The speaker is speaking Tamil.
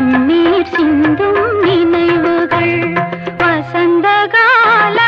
கண்ணீர் சிந்தும் நினைவுகள் வசந்த கால